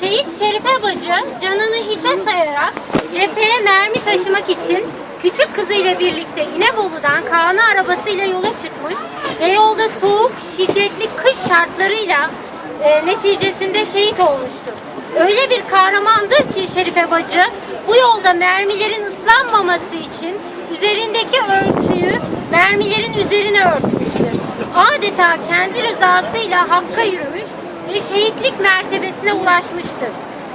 Şehit Şerife Bacı canını hiçe sayarak cepheye mermi taşımak için küçük kızıyla birlikte İnebolu'dan Kaan'ı arabasıyla yola çıkmış ve yolda soğuk, şiddetli kış şartlarıyla e, neticesinde şehit olmuştur. Öyle bir kahramandır ki Şerife Bacı bu yolda mermilerin ıslanmaması için üzerindeki örtüyü mermilerin üzerine örtmüştür. Adeta kendi rızasıyla hakka yürümüş ve şehitlik mertebesine ulaşmıştır.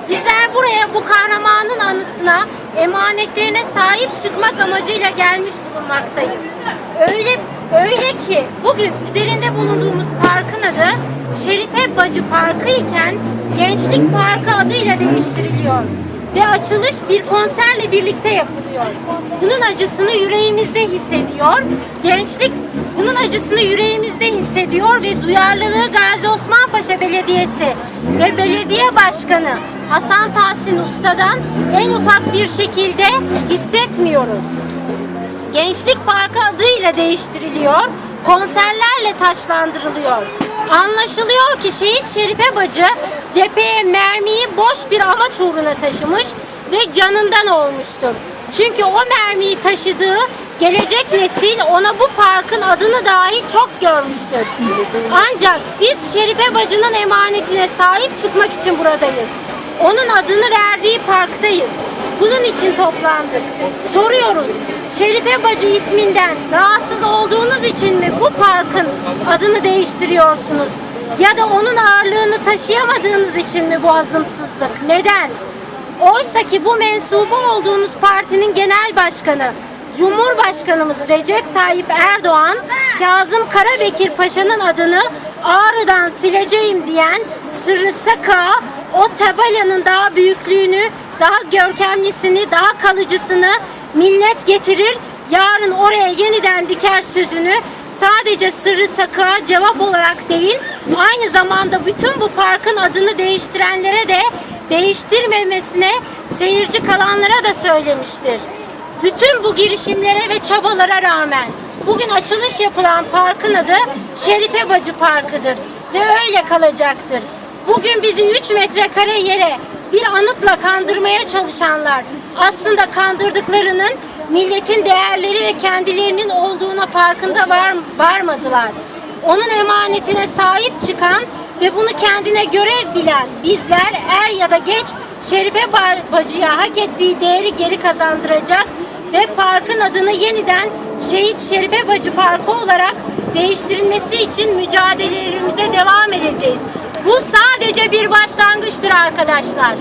Bizler buraya bu kahramanın anısına emanetlerine sahip çıkmak amacıyla gelmiş bulunmaktayız. Öyle öyle ki bugün üzerinde bulunduğumuz parkın adı Şerife Bacı Parkı iken Gençlik Parkı adıyla değiştiriliyor ve açılış bir konserle birlikte yapılıyor. Bunun acısını yüreğimizde hissediyor. Gençlik bunun acısını yüreğimizde hissediyor ve duyarlılığı Gazi Osman Paşa Belediyesi ve belediye başkanı Hasan Tahsin Usta'dan en ufak bir şekilde hissetmiyoruz. Gençlik Parkı adıyla değiştiriliyor, konserlerle taçlandırılıyor. Anlaşılıyor ki Şehit Şerife Bacı cepheye mermiyi boş bir amaç uğruna taşımış ve canından olmuştur. Çünkü o mermiyi taşıdığı gelecek nesil ona bu parkın adını dahi çok görmüştür. Ancak biz Şerife Bacı'nın emanetine sahip çıkmak için buradayız. Onun adını verdiği parktayız. Bunun için toplandık. Soruyoruz. Şerife Bacı isminden rahatsız olduğunuz için mi bu parkın adını değiştiriyorsunuz? Ya da onun ağırlığını taşıyamadığınız için mi bu azımsızlık? Neden? Oysa ki bu mensubu olduğunuz partinin genel başkanı Cumhurbaşkanımız Recep Tayyip Erdoğan Kazım Karabekir Paşa'nın adını Ağrı'dan sileceğim diyen Sırrı Saka o tabelanın daha büyüklüğünü, daha görkemlisini, daha kalıcısını millet getirir. Yarın oraya yeniden diker sözünü sadece Sırrı Sakı'a cevap olarak değil, aynı zamanda bütün bu parkın adını değiştirenlere de değiştirmemesine seyirci kalanlara da söylemiştir. Bütün bu girişimlere ve çabalara rağmen bugün açılış yapılan parkın adı Şerife Bacı Parkı'dır ve öyle kalacaktır. Bugün bizi 3 metrekare yere bir anıtla kandırmaya çalışanlar aslında kandırdıklarının milletin değerleri ve kendilerinin olduğuna farkında var, varmadılar. Onun emanetine sahip çıkan ve bunu kendine görev bilen bizler er ya da geç Şerife Bacı'ya hak ettiği değeri geri kazandıracak ve parkın adını yeniden Şehit Şerife Bacı Parkı olarak değiştirilmesi için mücadelelerimize devam edeceğiz. Bu sadece bir başlangıçtır arkadaşlar.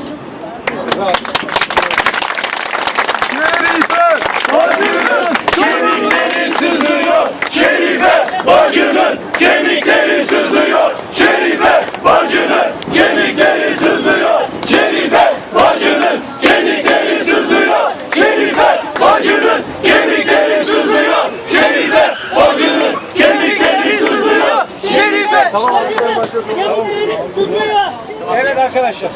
arkadaşlar.